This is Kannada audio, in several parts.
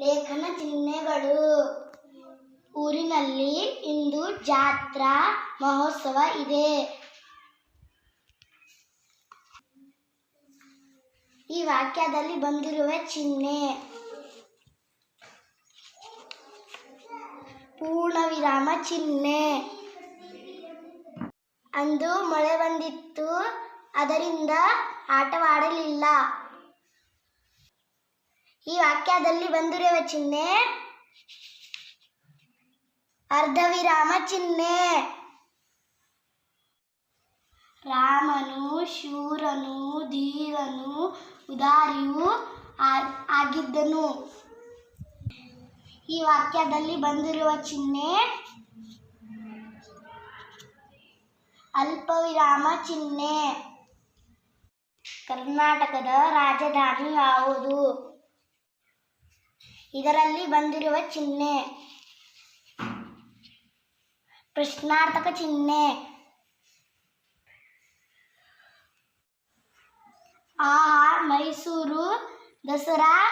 ಲೇಖನ ಚಿಹ್ನೆಗಳು. ಊರಿನಲ್ಲಿ ಇಂದು ಜಾತ್ರಾ ಮಹೋತ್ಸವ ಇದೆ. ಈ ವಾಕ್ಯದಲ್ಲಿ ಬಂದಿರುವ ಚಿಹ್ನೆ. ಪೂರ್ಣ ವಿರಾಮ ಚಿಹ್ನೆ. ಅಂದು ಮಳೆ ಬಂದಿತ್ತು, ಅದರಿಂದ ಆಟವಾಡಲಿಲ್ಲ. ಈ ವಾಕ್ಯದಲ್ಲಿ ಬಂದಿರುವ ಚಿಹ್ನೆ ಅರ್ಧ ವಿರಾಮ ಚಿಹ್ನೆ. ರಾಮನು, ಶೂರನು, ಧೀರನು, ಉದಾರಿಯು ಆಗಿದ್ದನು. ಈ ವಾಕ್ಯದಲ್ಲಿ ಬಂದಿರುವ ಚಿಹ್ನೆ ಅಲ್ಪ ವಿರಾಮ ಚಿಹ್ನೆ. ಕರ್ನಾಟಕದ ರಾಜಧಾನಿ ಯಾವುದು? ಇದರಲ್ಲಿ ಬಂದಿರುವ ಚಿಹ್ನೆ. ಪ್ರಶ್ನಾರ್ಥಕ ಚಿಹ್ನೆ. ಆಹಾ ಮೈಸೂರು ದಸರಾ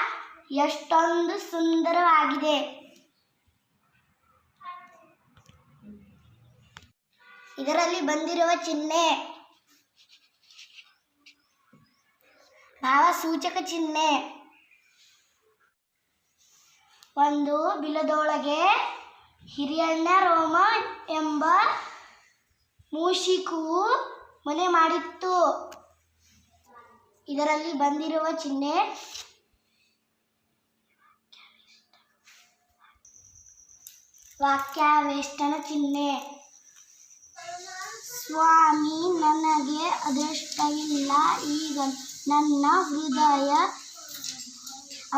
ಎಷ್ಟೊಂದು ಸುಂದರವಾಗಿದೆ. ಇದರಲ್ಲಿ ಬಂದಿರುವ ಚಿಹ್ನೆ. ಭಾವಸೂಚಕ ಚಿಹ್ನೆ. ಒಂದು ಬಿಲದೊಳಗೆ ಹಿರಿಯಣ್ಣ ರೋಮ ಎಂಬ ಮೂಷಿಕವು ಮನೆ ಮಾಡಿತ್ತು. ಇದರಲ್ಲಿ ಬಂದಿರುವ ಚಿಹ್ನೆ ವಾಕ್ಯಾವೇಷ್ಟನ ಚಿಹ್ನೆ. ಸ್ವಾಮಿ, ನನಗೆ ಅದೃಷ್ಟವಿಲ್ಲ. ಈಗ ನನ್ನ ಹೃದಯ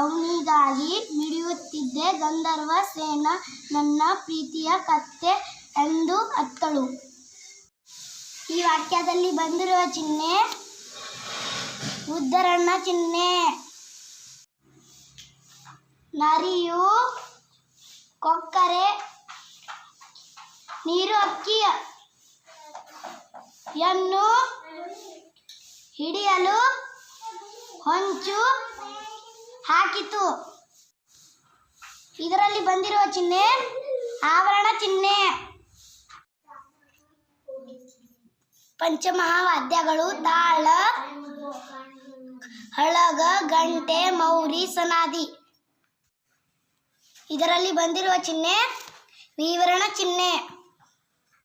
ಅವನಿಗಾಗಿ ಮಿಡಿಯುತ್ತಿದ್ದೆ ಗಂಧರ್ವ ಸೇನ ನನ್ನ ಪ್ರೀತಿಯ ಕತ್ತೆ ಎಂದು ಅತ್ತಳು. ಈ ವಾಕ್ಯದಲ್ಲಿ ಬಂದಿರುವ ಚಿಹ್ನೆ ಉದ್ದರಣ್ಣ ಚಿಹ್ನೆ. ನರಿಯು ಕೊಕ್ಕರೆ, ನೀರು ಅಕ್ಕಿ ಯನ್ನು ಹಿಡಿಯಲು ಹೊಂಚು. ಹಾಕಿತು ಇದರಲ್ಲಿ ಬಂದಿರುವ ಚಿಹ್ನೆ ಆವರಣ ಚಿಹ್ನೆ. ಪಂಚಮಹಾವಾದ್ಯಗಳು ತಾಳ, ಹಳಗ, ಗಂಟೆ, ಮೌರಿ ಸನಾದಿ ಇದರಲ್ಲಿ ಬಂದಿರುವ ಚಿಹ್ನೆ ವಿವರಣ ಚಿಹ್ನೆ.